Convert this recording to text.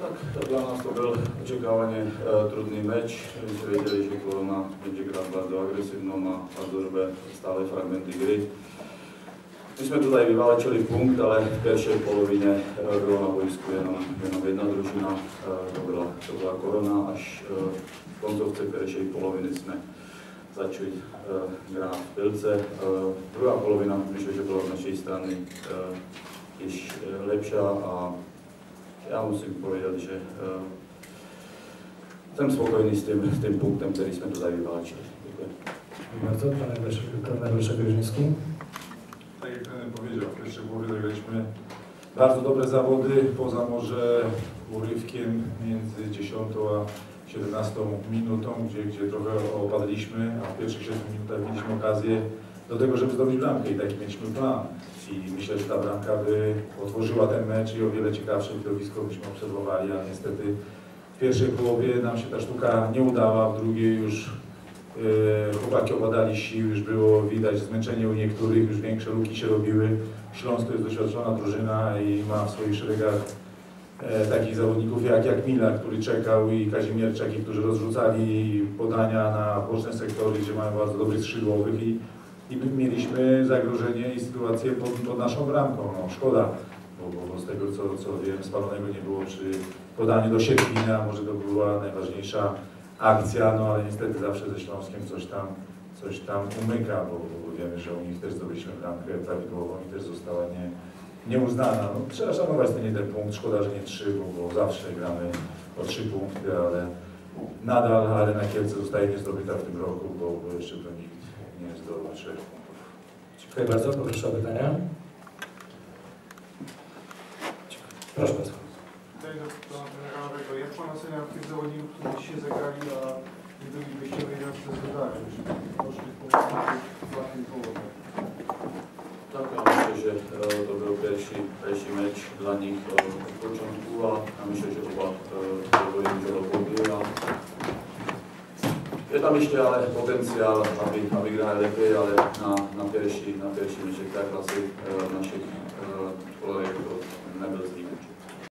Tak, dla nas to był očekávanie e, trudný meč. My sme vedeli, že Korona będzie grať bardzo agresívno, má dobré stále fragmenty gry. My sme tutaj vyvalečili punkt, ale v pierwszej polovině e, bylo na boisku jenom, jenom jedna družina, e, to byla, to byla Korona, až e, v koncovce pierwszej poloviny sme začali e, hrát v Pilce. E, druhá polovina, myslím, že byla z našej strany e, lepšia a ja musím povedať, že uh, som spokojný s tým, s tým punktem, ktorý sme tutaj vyválčili. Ďakujem. Dziękuję bardzo. Pan Leszek, Gryźnicki. Tak jak trener powiedział, w pierwszej połowie zagraliśmy bardzo dobre zawody, poza może urywkiem między 10 a 17 minutą, gdzie, gdzie trochę opadliśmy, a w pierwszych 7 minutach mieliśmy okazję do tego, żeby zdobyć bramkę i taki mieliśmy plan. I myślę, że ta bramka by otworzyła ten mecz i o wiele ciekawsze widowisko byśmy obserwowali, a niestety w pierwszej połowie nam się ta sztuka nie udała, w drugiej już e, chłopaki opadali sił, już było widać zmęczenie u niektórych, już większe luki się robiły. Śląsk to jest doświadczona drużyna i ma w swoich szeregach e, takich zawodników jak, jak Mila, który czekał i Kazimierczaki, którzy rozrzucali podania na boczne sektory, gdzie mają bardzo dobrych skrzydłowych i, i my mieliśmy zagrożenie i sytuację pod, pod naszą bramką. No, szkoda, bo, bo, z tego co, co wiem, spalonego nie było przy podaniu do Sierpina, może to była najważniejsza akcja, no ale niestety zawsze ze Śląskiem coś tam, coś tam umyka, bo, bo wiemy, że u nich też zdobyliśmy bramkę prawidłową i też została nie, nieuznana. No, trzeba szanować ten jeden punkt, szkoda, że nie trzy, bo, bo zawsze gramy o trzy punkty, ale nadal Arena Kielce zostaje niezdobyta w tym roku, bo, bo jeszcze do nikt nie zdobył trzech punktów. Dziękuję bardzo. Poproszę o pytania. Proszę bardzo. Tutaj do nowego. Jak pan ocenia tych zawodników, którzy dzisiaj zagrali, a nie byli wyjściowej na prezentację, już poszli po połowy? Tak, ja myślę, že e, to był pierwszy, pierwszy mecz dla nich od początku a myślę, że je tam ještě ale potenciál, aby, aby hráli lepiej, ale na, na pierwszy, na pierwszy meček tak asi e, našich e, kolegů to nebyl meč.